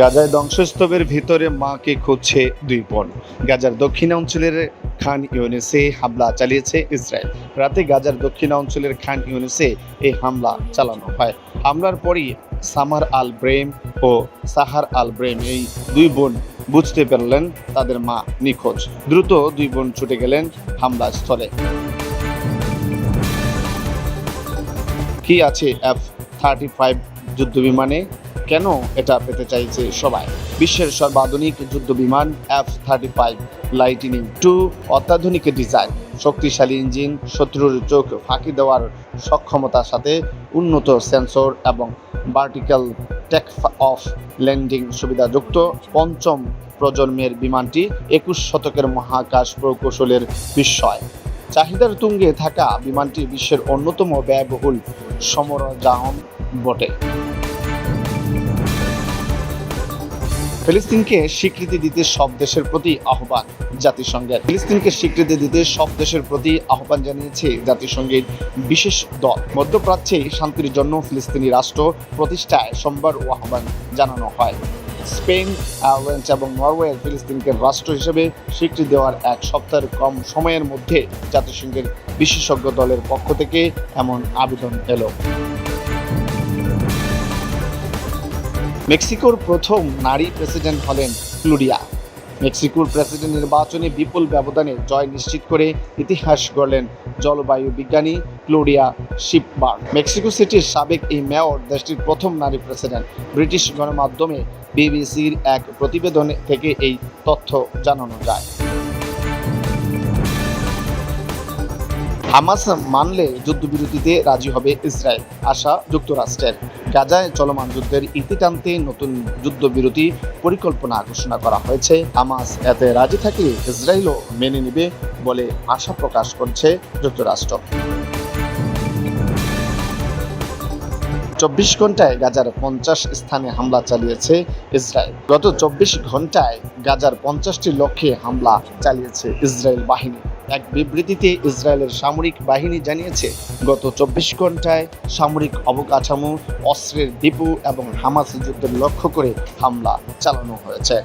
গাজায় ধ্বংসস্তূপের ভিতরে মাকে খুঁজছে দুই বোন। গাজার দক্ষিণাঞ্চলের খান ইউনিসে হামলা চালিয়েছে ইসরায়েল। রাতে গাজার দক্ষিণাঞ্চলের খান ইউনিসে এই হামলা চালানো হয়। হামলার পরই সামার আল ব্রেম ও সাহার আল ব্রেম এই দুই বোন বুঝতে পারলেন তাদের মা নিখোঁজ। দ্রুত দুই বোন ছুটে গেলেন হামলা স্থলে কি আছে এফ থার্টি ফাইভ যুদ্ধ বিমানে কেন এটা পেতে চাইছে সবাই? বিশ্বের সর্বাধুনিক যুদ্ধ বিমান F thirty five lightning two অত্যাধুনিক ডিজাইন শক্তিশালী ইঞ্জিন শত্রুর চোখ ফাঁকি দেওয়ার সক্ষমতার সাথে উন্নত সেন্সর এবং ভার্টিক্যাল টেক অফ ল্যান্ডিং সুবিধাযুক্ত পঞ্চম প্রজন্মের বিমানটি একুশ শতকের মহাকাশ প্রকৌশলের বিস্ময়। চাহিদার তুঙ্গে থাকা বিমানটি বিশ্বের অন্যতম ব্যয়বহুল সমরযান বটে। ফিলিস্তিনকে স্বীকৃতি দিতে সব দেশের প্রতি আহ্বান জাতিসংঘের। ফিলিস্তিনকে স্বীকৃতি দিতে সব দেশের প্রতি আহ্বান জানিয়েছে জাতিসংঘের বিশেষ দল। মধ্যপ্রাচ্যে শান্তির জন্য ফিলিস্তিনি রাষ্ট্র প্রতিষ্ঠায় সোমবার ও আহ্বান জানানো হয়। স্পেন, আয়ারল্যান্ড এবং নরওয়ের ফিলিস্তিনকে রাষ্ট্র হিসেবে স্বীকৃতি দেওয়ার এক সপ্তাহের কম সময়ের মধ্যে জাতিসংঘের বিশেষজ্ঞ দলের পক্ষ থেকে এমন আবেদন এলো। মেক্সিকোর প্রথম নারী প্রেসিডেন্ট হলেন ক্লুডিয়া। মেক্সিকোর প্রেসিডেন্ট নির্বাচনে বিপুল ব্যবধানে জয় নিশ্চিত করে ইতিহাস গড়লেন জলবায়ু বিজ্ঞানী ক্লোডিয়া শিপবার মেক্সিকো সিটির সাবেক এই মেয়র দেশটির প্রথম নারী প্রেসিডেন্ট। ব্রিটিশ গণমাধ্যমে বিবিসির এক প্রতিবেদন থেকে এই তথ্য জানানো যায়। হামাস মানলে যুদ্ধবিরতিতে রাজি হবে ইসরায়েল, আশা যুক্তরাষ্ট্রের। গাজায় চলমান যুদ্ধের ইতি টানতে নতুন যুদ্ধবিরতি পরিকল্পনা ঘোষণা করা হয়েছে। হামাস এতে রাজি থাকলে ইসরায়েলও মেনে নেবে বলে আশা প্রকাশ করছে যুক্তরাষ্ট্র। চব্বিশ ঘন্টায় গাজার পঞ্চাশ স্থানে হামলা চালিয়েছে ইসরায়েল। গত চব্বিশ ঘন্টায় গাজার পঞ্চাশটি লক্ষ্যে হামলা চালিয়েছে ইসরায়েল বাহিনী। এক বিবৃতিতে ইসরায়েলের সামরিক বাহিনী জানিয়েছে, গত চব্বিশ ঘন্টায় সামরিক অবকাঠামো, অস্ত্রের ডিপো এবং হামাস যুদ্ধের লক্ষ্য করে হামলা চালানো হয়েছে।